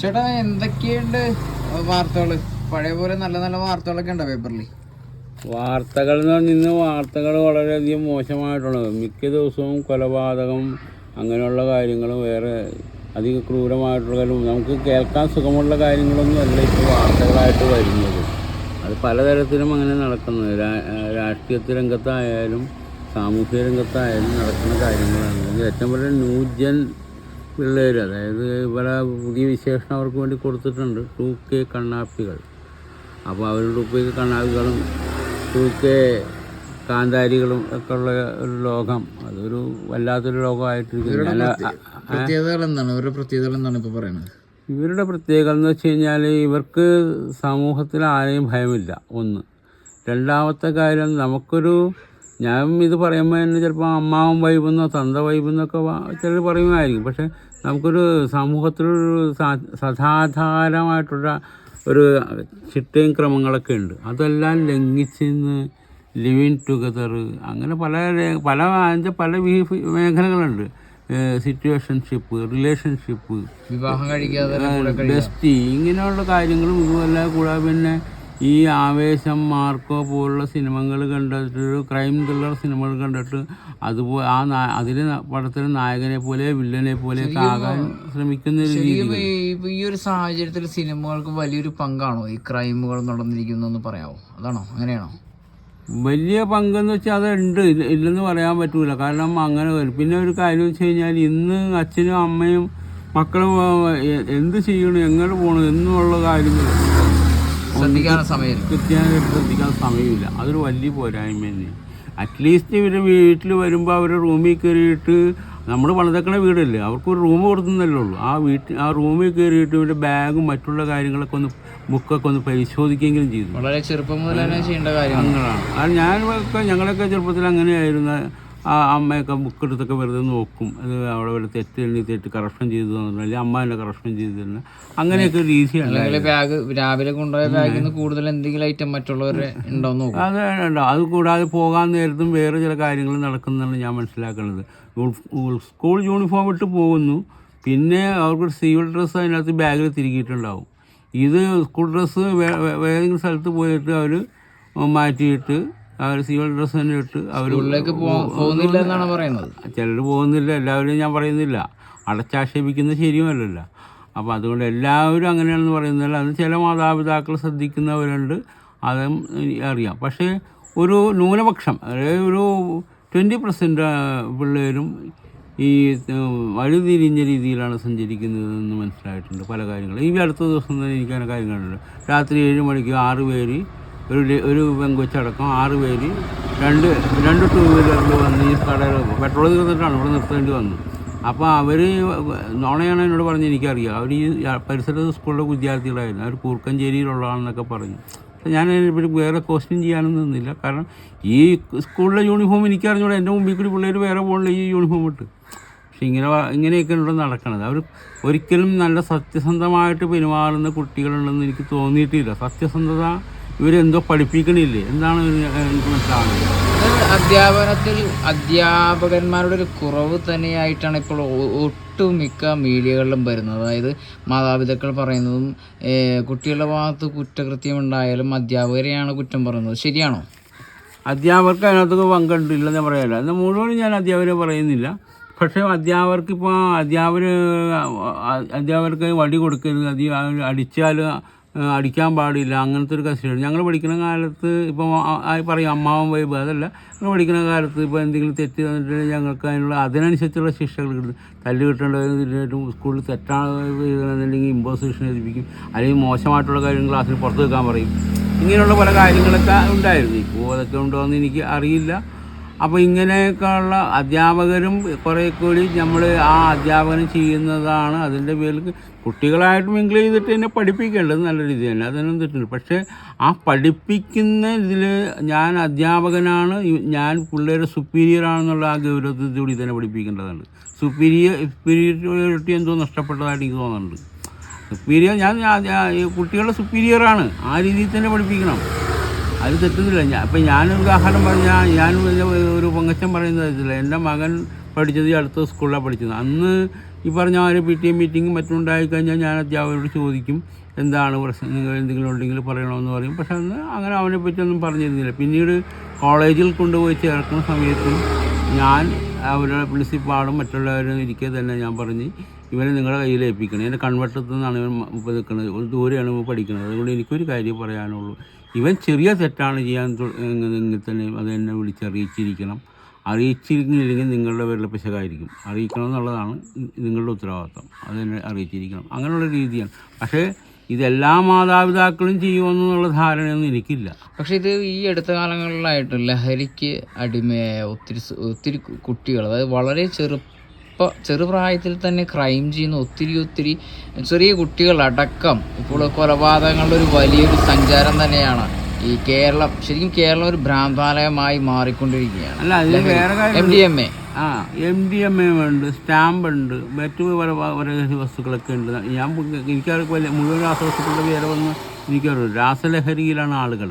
ചേട്ടാ എന്തൊക്കെയുണ്ട് വാർത്തകൾ? പഴയ പോലെ നല്ല നല്ല വാർത്തകളൊക്കെ ഉണ്ടോ പേപ്പറിൽ വാർത്തകൾ എന്ന് പറഞ്ഞാൽ ഇന്ന് വാർത്തകൾ വളരെയധികം മോശമായിട്ടുള്ളത് മിക്ക ദിവസവും കൊലപാതകം അങ്ങനെയുള്ള കാര്യങ്ങളും വേറെ അധികം ക്രൂരമായിട്ടുള്ള നമുക്ക് കേൾക്കാൻ സുഖമുള്ള കാര്യങ്ങളൊന്നും അല്ല ഇപ്പോൾ വാർത്തകളായിട്ട് വരുന്നത്. അത് പലതരത്തിലും അങ്ങനെ നടക്കുന്നത് രാഷ്ട്രീയ രംഗത്തായാലും സാമൂഹ്യ രംഗത്തായാലും നടക്കുന്ന കാര്യങ്ങളാണ്. ഏറ്റവും വലിയ ന്യൂജൻ പിള്ളേർ അതായത് ഇവിടെ പുതിയ വിശേഷണം അവർക്ക് വേണ്ടി കൊടുത്തിട്ടുണ്ട്. ടു കെ കണ്ണാപ്പികൾ. അപ്പോൾ അവരുടെ ഉപ്പ് കണ്ണാപ്പികളും ടു കെ കാന്താരികളും ഒക്കെ ഉള്ള ഒരു ലോകം. അതൊരു വല്ലാത്തൊരു ലോകമായിട്ടിരിക്കുന്നു. പ്രത്യേകതകൾ എന്താണ്? ഇവരുടെ പ്രത്യേകതകൾ എന്താണ് ഇപ്പോൾ പറയുന്നത് ഇവരുടെ പ്രത്യേകത എന്ന് വെച്ച് കഴിഞ്ഞാൽ ഇവർക്ക് സമൂഹത്തിൽ ആരെയും ഭയമില്ല. ഒന്ന്. രണ്ടാമത്തെ കാര്യം നമുക്കൊരു ഞാൻ ഇത് പറയുമ്പോൾ തന്നെ ചിലപ്പോൾ അമ്മാവൻ വൈബെന്നോ തന്ത വൈബെന്നൊക്കെ ചിലർ പറയുമായിരിക്കും. പക്ഷേ നമുക്കൊരു സമൂഹത്തിലൊരു സദാധാരമായിട്ടുള്ള ഒരു ചിട്ടയും ക്രമങ്ങളൊക്കെ ഉണ്ട്. അതെല്ലാം ലംഘിച്ചെന്ന് ലിവിങ് ടുഗദർ അങ്ങനെ പല പല അതിന്റെ പല മേഖലകളുണ്ട്. സിറ്റുവേഷൻഷിപ്പ് റിലേഷൻഷിപ്പ് വിവാഹം കഴിക്കാതെ ബെസ്റ്റി ഇങ്ങനെയുള്ള കാര്യങ്ങളും ഇതുമല്ല കൂടാതെ പിന്നെ ഈ ആവേശം മാർക്കോ പോലുള്ള സിനിമകൾ കണ്ടിട്ട് ക്രൈം ത്രില്ലർ സിനിമകൾ കണ്ടിട്ട് അതുപോലെ ആ അതിലെ പടത്തിലെ നായകനെ പോലെ വില്ലനെ പോലെ ആകാൻ ശ്രമിക്കുന്ന ഒരു രീതി ഈ- ഒരു സാഹചര്യത്തിൽ സിനിമകൾക്ക് വലിയൊരു പങ്കാണോ? ഈ ക്രൈമുകൾ നടന്നിരിക്കുന്നതെന്ന് പറയാമോ അതാണോ? അങ്ങനെയാണോ? വലിയ പങ്കെന്ന് വെച്ചാൽ അതുണ്ട് ഇല്ല- ഇല്ലെന്ന് പറയാൻ പറ്റൂല. കാരണം അങ്ങനെ വരും പിന്നെ ഒരു കാര്യം വെച്ച് കഴിഞ്ഞാൽ ഇന്ന് അച്ഛനും അമ്മയും മക്കളും എന്ത് ചെയ്യണം? എങ്ങനെ പോകണം എന്നുള്ള കാര്യങ്ങൾ ശ്രദ്ധിക്കാനുള്ള സമയം കൃത്യമായിട്ട് ശ്രദ്ധിക്കാൻ സമയമില്ല. അതൊരു വലിയ പോരായ്മ അറ്റ്ലീസ്റ്റ് ഇവർ വീട്ടിൽ വരുമ്പോൾ അവർ റൂമിൽ കയറിയിട്ട് നമ്മൾ വളർത്തക്കണ വീടല്ലേ? അവർക്കൊരു റൂം കൊടുക്കുന്നല്ലേ ഉള്ളൂ. ആ വീട്ടിൽ ആ റൂമിൽ കയറിയിട്ട് ഇവരുടെ ബാഗും മറ്റുള്ള കാര്യങ്ങളൊക്കെ ഒന്ന് ബുക്കൊക്കെ ഒന്ന് പരിശോധിക്കുകയെങ്കിലും ചെയ്തു. വളരെ ചെറുപ്പം മുതൽ തന്നെ ചെയ്യേണ്ട കാര്യങ്ങളാണ് ഞാൻ അത് ഞാനൊക്കെ ഞങ്ങളൊക്കെ ചെറുപ്പത്തിൽ അങ്ങനെയായിരുന്നു ആ അമ്മയൊക്കെ ബുക്ക് എടുത്തൊക്കെ വെറുതെ നോക്കും. അത് അവിടെ വല്ല തെറ്റ് എണ്ണി തെറ്റ് കറക്ഷൻ ചെയ്തു തന്നിട്ടുണ്ട് അല്ലെങ്കിൽ അമ്മ എന്നെ കറക്ഷൻ ചെയ്തു തരണം അങ്ങനെയൊക്കെ ഒരു രീതിയാണ് ബാഗ് രാവിലെ കൊണ്ടുപോയ ബാഗിൽ നിന്ന് കൂടുതൽ എന്തെങ്കിലും ഐറ്റം മറ്റുള്ളവരെ ഉണ്ടോ അത് ഉണ്ടോ അത് കൂടാതെ പോകാൻ നേരത്തും വേറെ ചില കാര്യങ്ങൾ നടക്കുന്നതാണ് ഞാൻ മനസ്സിലാക്കുന്നത് സ്കൂൾ യൂണിഫോം ഇട്ട് പോകുന്നു. പിന്നെ അവർക്ക് സിവിൽ ഡ്രസ്സ് അതിനകത്ത് ബാഗിൽ തിരികിയിട്ടുണ്ടാവും. ഇത് സ്കൂൾ ഡ്രസ്സ് ഏതെങ്കിലും സ്ഥലത്ത് പോയിട്ട് അവർ മാറ്റിയിട്ട് അവർ സിവിൽ ഡ്രസ്സ് തന്നെ ഇട്ട് അവർ ഉള്ളിലേക്ക് പോകുന്നില്ല എന്നാണ് പറയുന്നത്. ചിലർ പോകുന്നില്ല എല്ലാവരും ഞാൻ പറയുന്നില്ല. അടച്ചാക്ഷേപിക്കുന്നത് ശരിയുമല്ലല്ലോ. അപ്പോൾ അതുകൊണ്ട് എല്ലാവരും അങ്ങനെയാണെന്ന് പറയുന്നില്ല. അത് ചില മാതാപിതാക്കൾ ശ്രദ്ധിക്കുന്നവരുണ്ട്. അതും അറിയാം. പക്ഷേ ഒരു ന്യൂനപക്ഷം അതായത് ഒരു ട്വന്റി പെർസെന്റ് പിള്ളേരും ഈ വഴിതിരിഞ്ഞ രീതിയിലാണ് സഞ്ചരിക്കുന്നതെന്ന് മനസ്സിലായിട്ടുണ്ട് പല കാര്യങ്ങളും. ഈ അടുത്ത ദിവസം തന്നെ എനിക്ക് അങ്ങനെ കാര്യങ്ങളുണ്ട്. രാത്രി ഏഴ് മണിക്ക് ആറ് പേര് ഒരു ഒരു പെങ്കൊച്ചടക്കം ആറ് പേര് രണ്ട് രണ്ട് ടൂ വീലറിൽ വന്ന് ഈ കടയിൽ പെട്രോൾ തീർന്നിട്ടാണ് ഇവിടെ നിർത്തേണ്ടി വന്നു അപ്പോൾ അവർ നോണയാണ് എന്നോട് പറഞ്ഞ് എനിക്കറിയാം. അവർ ഈ പരിസരത്ത് സ്കൂളിലെ വിദ്യാർത്ഥികളായിരുന്നു. അവർ കൂർക്കഞ്ചേരിയിലുള്ളതാണെന്നൊക്കെ പറഞ്ഞു. പക്ഷേ ഞാൻ പിന്നെ വേറെ ക്വസ്റ്റ്യൻ ചെയ്യാനൊന്നും നിന്നില്ല. കാരണം ഈ സ്കൂളിലെ യൂണിഫോം എനിക്കറിഞ്ഞൂടെ. എന്റെ മുമ്പിൽ കൂടി പിള്ളേർ വേറെ പോകണില്ല ഈ യൂണിഫോം ഇട്ട്. പക്ഷെ ഇങ്ങനെ ഇങ്ങനെയൊക്കെയാണ് ഇവിടെ നടക്കുന്നത് അവർ ഒരിക്കലും നല്ല സത്യസന്ധമായിട്ട് പെരുമാറുന്ന കുട്ടികളുണ്ടെന്ന് എനിക്ക് തോന്നിയിട്ടില്ല. സത്യസന്ധത ഇവരെന്തോ പഠിപ്പിക്കണില്ലേ? എന്താണ് ഇത് എനിക്ക് മനസ്സിലാവുന്നത് അധ്യാപനത്തിൽ അധ്യാപകന്മാരുടെ ഒരു കുറവ് തന്നെയായിട്ടാണ് ഇപ്പോൾ ഒട്ടുമിക്ക മീഡിയകളിലും വരുന്നത്. അതായത് മാതാപിതാക്കൾ പറയുന്നതും കുട്ടികളുടെ ഭാഗത്ത് കുറ്റകൃത്യം ഉണ്ടായാലും അധ്യാപകരെയാണ് കുറ്റം പറയുന്നത്. ശരിയാണോ? അധ്യാപകർക്ക് അതിനകത്തൊക്കെ പങ്കുണ്ടില്ലെന്ന് പറയല്ല എന്നാൽ മുഴുവൻ ഞാൻ അധ്യാപകരെ പറയുന്നില്ല. പക്ഷേ അധ്യാപകർക്ക് ഇപ്പോൾ അധ്യാപകർ അധ്യാപകർക്ക് വടി കൊടുക്കരുത് അധ്യാപകർ അടിച്ചാൽ അടിക്കാൻ പാടില്ല അങ്ങനത്തെ ഒരു കസ്റ്റഡി ഞങ്ങൾ പഠിക്കുന്ന കാലത്ത് ഇപ്പോൾ പറയും അമ്മാവൻ വൈബ് അതല്ല. ഞങ്ങൾ പഠിക്കുന്ന കാലത്ത് ഇപ്പോൾ എന്തെങ്കിലും തെറ്റ് തന്നിട്ടുണ്ടെങ്കിൽ ഞങ്ങൾക്ക് അതിനുള്ള അതിനനുസരിച്ചുള്ള ശിക്ഷകൾ കിട്ടും. തല്ല് കിട്ടേണ്ടതും സ്കൂളിൽ തെറ്റാണ് എന്നുണ്ടെങ്കിൽ ഇമ്പോസിഷൻ എഴുതിപ്പിക്കും അല്ലെങ്കിൽ മോശമായിട്ടുള്ള കാര്യം ക്ലാസ്സിൽ പുറത്ത് വെക്കാൻ പറയും. ഇങ്ങനെയുള്ള പല കാര്യങ്ങളൊക്കെ ഉണ്ടായിരുന്നു. ഇപ്പോൾ അതൊക്കെ ഉണ്ടോ എന്ന് എനിക്ക് അറിയില്ല. അപ്പോൾ ഇങ്ങനെയൊക്കെയുള്ള അധ്യാപകരും കുറേ കൂടി നമ്മൾ ആ അധ്യാപനം ചെയ്യുന്നതാണ് അതിന്റെ പേരിൽ കുട്ടികളായിട്ട് മിങ്കിൾ ചെയ്തിട്ട് തന്നെ പഠിപ്പിക്കേണ്ടത് നല്ല രീതി തന്നെ അതൊന്നും തെറ്റില്ല. പക്ഷേ ആ പഠിപ്പിക്കുന്ന ഇതിൽ ഞാൻ അധ്യാപകനാണ് ഞാൻ പിള്ളേരെ സുപ്പീരിയർ ആണെന്നുള്ള ആ ഗൗരവത്തോടുകൂടി തന്നെ പഠിപ്പിക്കേണ്ടതുണ്ട്. സുപ്പീരിയർ സുപ്പീരിയോറിറ്റി എന്തോ നഷ്ടപ്പെട്ടതായിട്ട് എനിക്ക് തോന്നുന്നുണ്ട്. സുപ്പീരിയർ ഞാൻ കുട്ടികളുടെ സുപ്പീരിയറാണ് ആ രീതിയിൽ തന്നെ പഠിപ്പിക്കണം. അത് തെറ്റുന്നില്ല ഞാൻ ഇപ്പം ഞാനൊരു ഉദാഹരണം പറഞ്ഞാൽ ഞാൻ ഒരു പൊങ്ങച്ചൻ പറയുന്നത് വെച്ചില്ല എന്റെ മകൻ പഠിച്ചത് ഈ അടുത്ത സ്കൂളിലാണ് പഠിച്ചത്. അന്ന് ഈ പറഞ്ഞ ഒരു പി ടി എം മീറ്റിംഗ് മറ്റും ഉണ്ടായിക്കഴിഞ്ഞാൽ ഞാൻ അധ്യാപകരോട് ചോദിക്കും എന്താണ് പ്രശ്നം? നിങ്ങൾ എന്തെങ്കിലും ഉണ്ടെങ്കിൽ പറയണമെന്ന് പറയും. പക്ഷെ അന്ന് അങ്ങനെ അവനെ പറ്റിയൊന്നും പറഞ്ഞിരുന്നില്ല. പിന്നീട് കോളേജിൽ കൊണ്ടുപോയി ചേർക്കുന്ന സമയത്ത് ഞാൻ അവരുടെ പ്രിൻസിപ്പാളും മറ്റുള്ളവരും ഇരിക്കെ തന്നെ ഞാൻ പറഞ്ഞ് ഇവനെ നിങ്ങളുടെ കയ്യിൽ ഏൽപ്പിക്കണം. എന്റെ കൺവട്ടത്തു നിന്നാണ് ഇവൻ നിൽക്കുന്നത് ഒരു ദൂരെയാണ് പഠിക്കുന്നത് അതുകൊണ്ട് എനിക്കൊരു കാര്യം പറയാനുള്ളൂ. ഇവൻ ചെറിയ തെറ്റാണ് ചെയ്യാൻ തു- തന്നെ അത് എന്നെ വിളിച്ച് അറിയിച്ചിരിക്കണം. അറിയിച്ചിരിക്കുന്നില്ലെങ്കിൽ നിങ്ങളുടെ പേരിലെ പിശകായിരിക്കും. അറിയിക്കണം എന്നുള്ളതാണ് നിങ്ങളുടെ ഉത്തരവാദിത്വം. അതെന്നെ അറിയിച്ചിരിക്കണം. അങ്ങനെയുള്ള രീതിയാണ്. പക്ഷേ ഇതെല്ലാ മാതാപിതാക്കളും ചെയ്യുമെന്നുള്ള ധാരണയൊന്നും എനിക്കില്ല. പക്ഷെ ഇത് ഈ അടുത്ത കാലങ്ങളിലായിട്ട് ലഹരിക്ക് അടിമയായ ഒത്തിരി ഒത്തിരി കുട്ടികൾ അതായത് വളരെ ചെറുപ്പ ചെറുപ്രായത്തിൽ തന്നെ ക്രൈം ചെയ്യുന്ന ഒത്തിരി ഒത്തിരി ചെറിയ കുട്ടികളടക്കം ഇപ്പോൾ കൊലപാതകങ്ങളുടെ ഒരു വലിയൊരു സഞ്ചാരം തന്നെയാണ് ഈ കേരളം. ശരിക്കും കേരളം ഒരു ഭ്രാന്താലയമായി മാറിക്കൊണ്ടിരിക്കുകയാണ്. അല്ല എം ഡി എം എ ആ എം ഡി എം എ ഉണ്ട് സ്റ്റാമ്പ് ഉണ്ട് മറ്റു പല പല വസ്തുക്കളൊക്കെ ഉണ്ട്. ഞാൻ എനിക്ക് മുഴുവൻ രാസവസ്തുക്കളുടെ പേര് വന്ന് എനിക്കറിയില്ല. രാസലഹരിയിലാണ് ആളുകൾ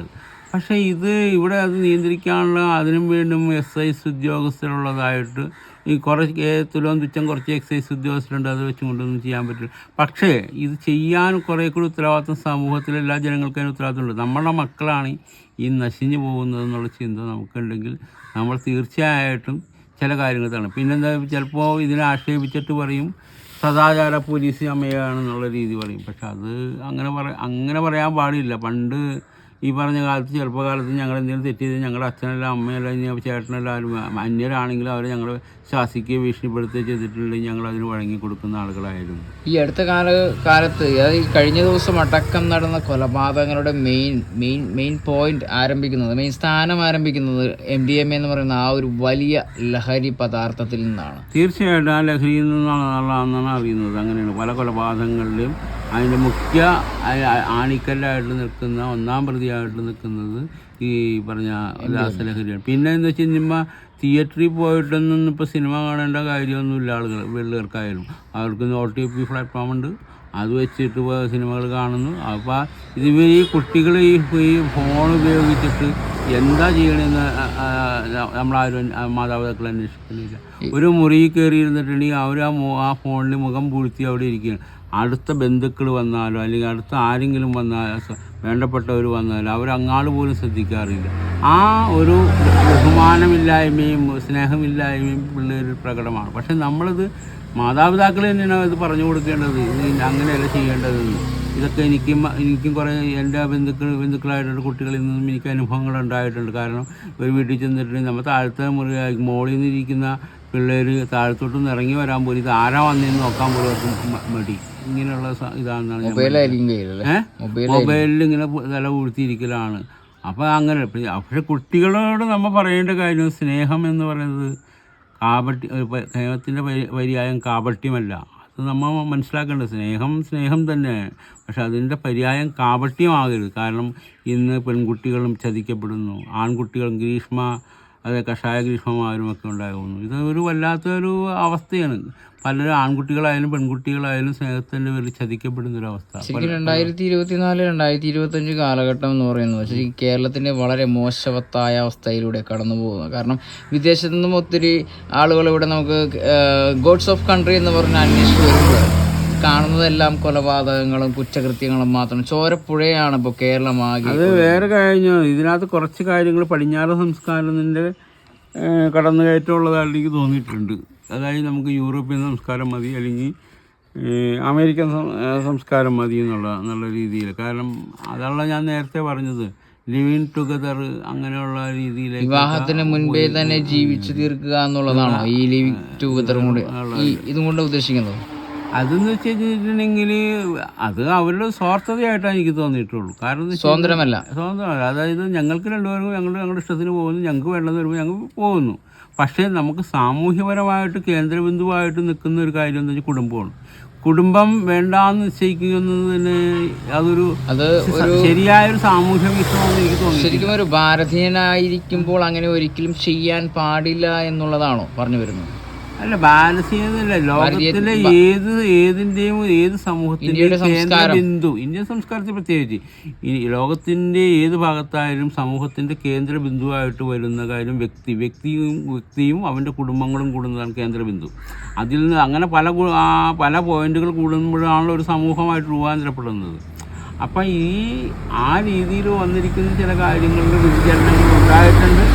പക്ഷേ ഇത് ഇവിടെ അത് നിയന്ത്രിക്കാനുള്ള അതിനും വീണ്ടും എസ് ഐസ് ഉദ്യോഗസ്ഥരുള്ളതായിട്ട് ഈ കുറച്ച് തുലോം തുച്ഛം കുറച്ച് എക്സൈസ് ഉദ്യോഗസ്ഥരുണ്ട് അത് വെച്ചും കൊണ്ടൊന്നും ചെയ്യാൻ പറ്റില്ല. പക്ഷേ ഇത് ചെയ്യാൻ കുറേ കൂടി ഉത്തരവാദിത്വം സമൂഹത്തിലെ എല്ലാ ജനങ്ങൾക്കും അതിന് ഉത്തരവാദിത്തമുണ്ട് നമ്മുടെ മക്കളാണ് ഈ നശിഞ്ഞു പോകുന്നത് എന്നുള്ള ചിന്ത നമുക്കുണ്ടെങ്കിൽ നമ്മൾ തീർച്ചയായിട്ടും ചില കാര്യങ്ങൾ തരണം. പിന്നെന്താ ചിലപ്പോൾ ഇതിനെ ആക്ഷേപിച്ചിട്ട് പറയും സദാചാര പോലീസ് അമ്മയാണെന്നുള്ള രീതി പറയും. പക്ഷെ അത് അങ്ങനെ പറ അങ്ങനെ പറയാൻ പാടില്ല. പണ്ട് ഈ പറഞ്ഞ കാലത്ത് ചെറുപ്പകാലത്ത് ഞങ്ങൾ എന്തെങ്കിലും തെറ്റ് ചെയ്ത് ഞങ്ങളുടെ അച്ഛനല്ല അമ്മയല്ല ഇനി ചേട്ടനല്ല ആരും അന്യരാണെങ്കിലും അവരെ ഞങ്ങൾ ശാസിക്കുകയും ഭീഷണിപ്പെടുത്തുകയും ചെയ്തിട്ടുണ്ടെങ്കിൽ ഞങ്ങൾ അതിന് വഴങ്ങി കൊടുക്കുന്ന ആളുകളായിരുന്നു. ഈ അടുത്ത കാല കാലത്ത് അതായത് ഈ കഴിഞ്ഞ ദിവസം അടക്കം നടന്ന കൊലപാതകങ്ങളുടെ മെയിൻ മെയിൻ മെയിൻ പോയിന്റ് ആരംഭിക്കുന്നത് മെയിൻ സ്ഥാനം ആരംഭിക്കുന്നത് എം ഡി എം എന്ന് പറയുന്ന ആ ഒരു വലിയ ലഹരി പദാർത്ഥത്തിൽ നിന്നാണ്. തീർച്ചയായിട്ടും ആ ലഹരിയിൽ നിന്നാണെന്നാണ് അറിയുന്നത്. അങ്ങനെയാണ്. പല കൊലപാതകങ്ങളിലും അതിന്റെ മുഖ്യ ആണിക്കല്ലായിട്ട് നിൽക്കുന്ന ഒന്നാം പ്രതിയായിട്ട് നിൽക്കുന്നത് ഈ പറഞ്ഞ രാസലഹരിയാണ്. പിന്നെ എന്താ വെച്ച് കഴിഞ്ഞാൽ തിയേറ്ററിൽ പോയിട്ടൊന്നും ഇപ്പോൾ സിനിമ കാണേണ്ട കാര്യമൊന്നുമില്ല ആളുകൾ വെള്ളുകാർക്കായാലും അവർക്ക് ഒ ടി പി പ്ലാറ്റ്ഫോം ഉണ്ട്. അത് വെച്ചിട്ട് സിനിമകൾ കാണുന്നു. അപ്പോൾ ഇത് ഈ കുട്ടികൾ ഈ ഫോൺ ഉപയോഗിച്ചിട്ട് എന്താ ചെയ്യണമെന്ന് നമ്മളാരും മാതാപിതാക്കൾ അന്വേഷിക്കുന്നില്ല. ഒരു മുറിയിൽ കയറി ഇരുന്നിട്ടുണ്ടെങ്കിൽ അവർ ആ ആ ഫോണിൽ മുഖം പൂഴ്ത്തി അവിടെ ഇരിക്കുകയാണ്. അടുത്ത ബന്ധുക്കൾ വന്നാലോ അല്ലെങ്കിൽ അടുത്ത ആരെങ്കിലും വന്നാലോ വേണ്ടപ്പെട്ടവർ വന്നാലോ അവരങ്ങാട് പോലും ശ്രദ്ധിക്കാറില്ല. ആ ഒരു ബഹുമാനമില്ലായ്മയും സ്നേഹമില്ലായ്മയും പിള്ളേരിൽ പ്രകടമാണ്. പക്ഷെ നമ്മളിത് മാതാപിതാക്കൾ തന്നെയാണ് ഇത് പറഞ്ഞു കൊടുക്കേണ്ടത്. അങ്ങനെയല്ല ചെയ്യേണ്ടതെന്ന്. ഇതൊക്കെ എനിക്കും എനിക്കും കുറേ എന്റെ ബന്ധുക്കൾ ബന്ധുക്കളായിട്ടുള്ള കുട്ടികളിൽ നിന്നും എനിക്ക് അനുഭവങ്ങൾ ഉണ്ടായിട്ടുണ്ട്. കാരണം ഒരു വീട്ടിൽ ചെന്നിട്ടുണ്ടെങ്കിൽ നമ്മൾ താഴത്തെ മുറി മോളിൽ നിന്നിരിക്കുന്ന പിള്ളേർ താഴത്തോട്ടൊന്ന് ഇറങ്ങി വരാൻ പോലും ഇത് ആരാ വന്നതെന്ന് നോക്കാൻ പോലും അവർക്ക് മടി. ഇങ്ങനെയുള്ള ഇതാണെന്നാണ് മൊബൈലിൽ ഇങ്ങനെ തല പൂഴ്ത്തിയിരിക്കലാണ് അപ്പോൾ അങ്ങനെ പക്ഷേ കുട്ടികളോട് നമ്മൾ പറയേണ്ട കാര്യം സ്നേഹം എന്ന് പറയുന്നത് കാപട്ടി സ്നേഹത്തിന്റെ പര്യായം കാപട്യമല്ല. നമ്മൾ മനസ്സിലാക്കേണ്ടത് സ്നേഹം സ്നേഹം തന്നെ. പക്ഷെ അതിന്റെ പര്യായം കാപട്യമാകരുത്. കാരണം ഇന്ന് പെൺകുട്ടികളും ചതിക്കപ്പെടുന്നു. ആൺകുട്ടികളും ഗ്രീഷ്മ അതെ കഷായ ഗ്രീഷ്മമാരുമൊക്കെ ഉണ്ടാകുന്നു. ഇത് ഒരു വല്ലാത്തൊരു അവസ്ഥയാണ്. പലരും ആൺകുട്ടികളായാലും പെൺകുട്ടികളായാലും സ്നേഹത്തിന്റെ പേരിൽ ചതിക്കപ്പെടുന്ന ഒരു അവസ്ഥ ശരിക്കും രണ്ടായിരത്തി ഇരുപത്തിനാല് രണ്ടായിരത്തി ഇരുപത്തഞ്ച് കാലഘട്ടം എന്ന് പറയുന്നത് പക്ഷേ കേരളത്തിന്റെ വളരെ മോശവത്തായ അവസ്ഥയിലൂടെ കടന്നു പോകുന്നത് കാരണം വിദേശത്തു നിന്നും ഒത്തിരി ആളുകൾ ഇവിടെ നമുക്ക് ഗോഡ്സ് ഓഫ് കൺട്രി എന്ന് പറഞ്ഞ് അന്വേഷിച്ച് വരുമ്പോൾ കാണുന്നതെല്ലാം കൊലപാതകങ്ങളും കുറ്റകൃത്യങ്ങളും മാത്രം. ചോരപ്പുഴയാണ് ഇപ്പോൾ കേരളമാകെ അത് വേറെ കഴിഞ്ഞു ഇതിനകത്ത് കുറച്ച് കാര്യങ്ങൾ പടിഞ്ഞാറ് സംസ്കാരത്തിന്റെ കടന്നുകയറ്റമുള്ളതായിട്ട് എനിക്ക് തോന്നിയിട്ടുണ്ട്. അതായത് നമുക്ക് യൂറോപ്യൻ സംസ്കാരം മതി അല്ലെങ്കിൽ അമേരിക്കൻ സംസ്കാരം മതി എന്നുള്ള നല്ല രീതിയിൽ കാരണം അതാണ് ഞാൻ നേരത്തെ പറഞ്ഞത്. ലിവിങ് ടുഗദർ അങ്ങനെയുള്ള രീതിയിൽ വിവാഹത്തിന് മുൻപേ തന്നെ ജീവിച്ചു തീർക്കുക എന്നുള്ളതാണോ ഈ ലിവിങ് ടുഗദറും കൊണ്ട്? ഇതും കൊണ്ട് ഉദ്ദേശിക്കുന്നത്? അതെന്ന് വെച്ച് കഴിഞ്ഞിട്ടുണ്ടെങ്കിൽ അത് അവരുടെ സ്വാർത്ഥതയായിട്ടാണ് എനിക്ക് തോന്നിയിട്ടുള്ളൂ. കാരണം സ്വാതന്ത്ര്യമല്ല സ്വാതന്ത്ര്യമല്ല സ്വതന്ത്രമല്ല. സ്വതന്ത്രമല്ല. അതായത് ഞങ്ങൾക്ക് രണ്ടുപേർക്കും ഞങ്ങൾ ഞങ്ങളുടെ ഇഷ്ടത്തിന് പോകുന്നു ഞങ്ങൾക്ക് വേണ്ടെന്ന് വരുമ്പോൾ ഞങ്ങൾ പോകുന്നു. പക്ഷേ നമുക്ക് സാമൂഹ്യപരമായിട്ട് കേന്ദ്രബിന്ദുവായിട്ട് നിൽക്കുന്ന ഒരു കാര്യം എന്ന് വെച്ചാൽ കുടുംബമാണ്. കുടുംബം വേണ്ടാന്ന് നിശ്ചയിക്കുന്നതിന് അതൊരു അത് ശരിയായൊരു സാമൂഹ്യ വിഷയമാണെന്ന് എനിക്ക് തോന്നുന്നു ശരിക്കും ഒരു ഭാരതീയനായിരിക്കുമ്പോൾ അങ്ങനെ ഒരിക്കലും ചെയ്യാൻ പാടില്ല എന്നുള്ളതാണോ പറഞ്ഞു വരുന്നത്? അല്ല ബാലൻസ് ചെയ്യുന്നില്ല ലോകത്തിലെ ഏത് ഏതിന്റെയും ഏത് സമൂഹത്തിന്റെയും കേന്ദ്ര ബിന്ദു. ഇന്ത്യൻ സംസ്കാരത്തിൽ പ്രത്യേകിച്ച്. ഈ ലോകത്തിന്റെ ഏത് ഭാഗത്തായാലും സമൂഹത്തിന്റെ കേന്ദ്ര ബിന്ദുവായിട്ട് വരുന്ന കാര്യം വ്യക്തി വ്യക്തിയും വ്യക്തിയും അവന്റെ കുടുംബങ്ങളും കൂടുന്നതാണ് കേന്ദ്ര ബിന്ദു. അതിൽ നിന്ന് അങ്ങനെ പല പല പോയിന്റുകൾ കൂടുമ്പോഴാണല്ലോ ഒരു സമൂഹമായിട്ട് രൂപാന്തരപ്പെടുന്നത്. അപ്പം ഈ ആ രീതിയിൽ വന്നിരിക്കുന്ന ചില കാര്യങ്ങളിൽ വ്യതിചലനങ്ങൾ ഉണ്ടായിട്ടുണ്ട്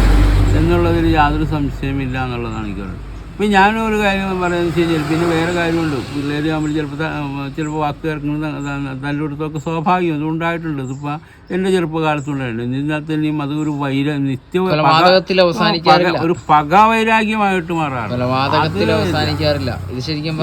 എന്നുള്ളതിൽ യാതൊരു സംശയമില്ല എന്നുള്ളതാണ് എനിക്ക് പറയുന്നത്. ഇപ്പം ഞാനൊരു കാര്യം പറയുന്നത് കഴിഞ്ഞാൽ പിന്നെ വേറെ കാര്യമുണ്ട്. പിള്ളേർ നമ്മൾ ചിലപ്പോൾ ചിലപ്പോൾ വാക്ക് കേൾക്കുന്നത് തല്ലുകൊടുത്തൊക്കെ സ്വാഭാവികം. അതുണ്ടായിട്ടുണ്ട് ഇതിപ്പോൾ എന്റെ ചെറുപ്പകാലത്തുണ്ടായിട്ടുണ്ട്. എന്നിരുന്നാൽ തന്നെയും അത് ഒരു വൈര നിത്യ ഒരു പക വൈരാഗ്യമായിട്ട് ഇത് ശരിക്കും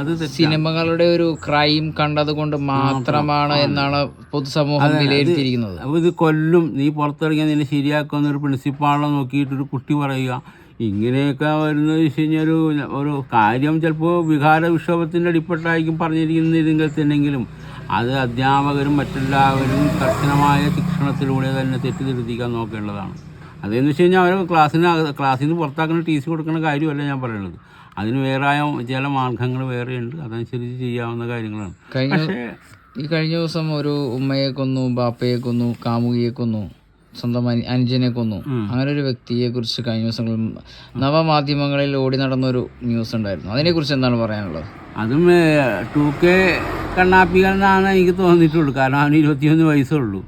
അത്. സിനിമകളുടെ ഒരു ക്രൈം കണ്ടത് കൊണ്ട് മാത്രമാണ് എന്നാണ് പൊതുസമൂഹം വിലയിരുത്തിയിരിക്കുന്നത്. അപ്പോൾ ഇത് കൊല്ലും. നീ പുറത്തിറങ്ങിയാൽ നിന്നെ ശരിയാക്കുന്ന ഒരു പ്രിൻസിപ്പാളെ നോക്കിയിട്ട് ഒരു കുട്ടി പറയുക. ഇങ്ങനെയൊക്കെ വരുന്നത് വെച്ച് കഴിഞ്ഞാൽ ഒരു ഒരു കാര്യം ചിലപ്പോൾ വികാര വിക്ഷോഭത്തിന്റെ അടിപ്പെട്ടായിരിക്കും പറഞ്ഞിരിക്കുന്നില്ലെങ്കിൽ തന്നെങ്കിലും. അത് അധ്യാപകരും മറ്റെല്ലാവരും കർശനമായ ശിക്ഷണത്തിലൂടെ തന്നെ തെറ്റിദ്ധരുത്തിക്കാൻ നോക്കേണ്ടതാണ്. അതെന്ന് വെച്ച് കഴിഞ്ഞാൽ അവർ ക്ലാസ്സിന് ക്ലാസ്സിൽ നിന്ന് പുറത്താക്കുന്ന ടി സി കൊടുക്കുന്ന കാര്യമല്ല ഞാൻ പറയുന്നത്. അതിന് വേറായ ചില മാർഗങ്ങൾ വേറെയുണ്ട്. അതനുസരിച്ച് ചെയ്യാവുന്ന കാര്യങ്ങളാണ്. പക്ഷേ ഈ കഴിഞ്ഞ ദിവസം ഒരു ഉമ്മയെ കൊന്നു ബാപ്പയെ കൊന്നു കാമുകിയെ കൊന്നു. സ്വന്തം അനി- അനുജനെ കൊന്നു. അങ്ങനെ ഒരു വ്യക്തിയെ കുറിച്ച് കഴിഞ്ഞ ദിവസങ്ങളിൽ നവമാധ്യമങ്ങളിൽ ഓടി നടന്നൊരു ന്യൂസ് ഉണ്ടായിരുന്നു. അതിനെ കുറിച്ച് എന്താണ് പറയാനുള്ളത്? അതും ടു കെ കണ്ണാപ്പികൾ എന്നാണ് എനിക്ക് തോന്നിയിട്ടുള്ളൂ. കാരണം അവന് ഇരുപത്തിയൊന്ന് വയസ്സുള്ളൂ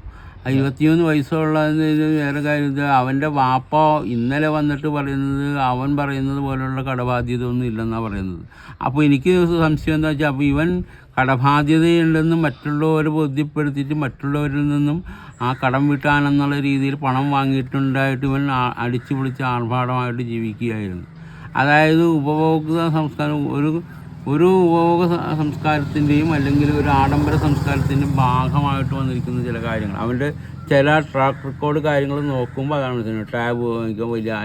ആ ഇരുപത്തിയൊന്ന് വയസ്സുള്ളതിന് വേറെ കാര്യം അവന്റെ വാപ്പ ഇന്നലെ വന്നിട്ട് പറയുന്നത് അവൻ പറയുന്നത് പോലുള്ള കടബാധ്യത ഒന്നും ഇല്ലെന്നാണ് പറയുന്നത്. അപ്പോൾ എനിക്ക് സംശയം എന്താ വെച്ചാൽ അപ്പോൾ ഇവൻ കടബാധ്യതയുണ്ടെന്ന് മറ്റുള്ളവരെ ബോധ്യപ്പെടുത്തിയിട്ട് മറ്റുള്ളവരിൽ നിന്നും ആ കടം വീട്ടാനെന്നുള്ള രീതിയിൽ പണം വാങ്ങിയിട്ടുണ്ടായിട്ട് ഇവൻ അടിച്ചു പൊളിച്ച് ആർഭാടമായിട്ട് ജീവിക്കുകയായിരുന്നു. അതായത് ഉപഭോക്തൃ സംസ്കാരം ഒരു ഒരു ഉപഭോഗ സംസ്കാരത്തിന്റെയും അല്ലെങ്കിൽ ഒരു ആഡംബര സംസ്കാരത്തിന്റെയും ഭാഗമായിട്ട് വന്നിരിക്കുന്ന ചില കാര്യങ്ങൾ. അവന്റെ ചില ട്രാക്ക് റെക്കോർഡ് കാര്യങ്ങൾ നോക്കുമ്പോൾ അതാണ് മനസ്സിലാക്കുന്നത് ടാബ് വാങ്ങിക്കും വലിയ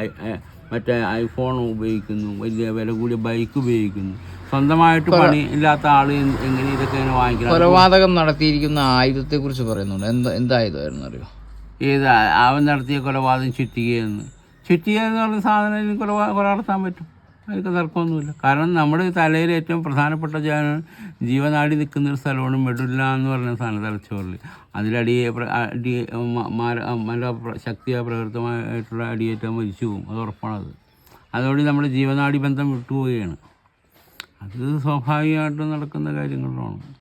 മറ്റേ ഐഫോൺ ഉപയോഗിക്കുന്നു വലിയ വില കൂടിയ ബൈക്ക് ഉപയോഗിക്കുന്നു. സ്വന്തമായിട്ട് പണി ഇല്ലാത്ത ആൾ എങ്ങനെ ഇതൊക്കെ വാങ്ങിക്കണം? കൊലപാതകം നടത്തിയിരിക്കുന്ന ആയുധത്തെ കുറിച്ച് പറയുന്നുണ്ട്. എന്താ എന്തായുധമായിരുന്നു അറിയോ? ഏത് അവൻ നടത്തിയ കൊലപാതകം ചുറ്റികയെന്ന് ചുറ്റിക എന്ന് പറഞ്ഞ സാധനം ഇനി കൊല നടത്താൻ പറ്റും. അതിനൊക്കെ തർക്കമൊന്നുമില്ല. കാരണം നമ്മുടെ തലയിൽ ഏറ്റവും പ്രധാനപ്പെട്ട ജീവനാടി നിൽക്കുന്ന ഒരു സ്ഥലമാണ് മെഡുല്ല എന്ന് പറയുന്ന സാധനം തലച്ചോറിൽ. അതിലടിയെ അടി നല്ല ശക്തിയായ പ്രകൃതമായിട്ടുള്ള അടിയേറ്റാൽ മരിച്ചു പോകും. അത് ഉറപ്പാണത്. അതോടെ നമ്മുടെ ജീവനാടി ബന്ധം വിട്ടുപോവുകയാണ്. അത് സ്വാഭാവികമായിട്ടും നടക്കുന്ന കാര്യങ്ങളാണ്.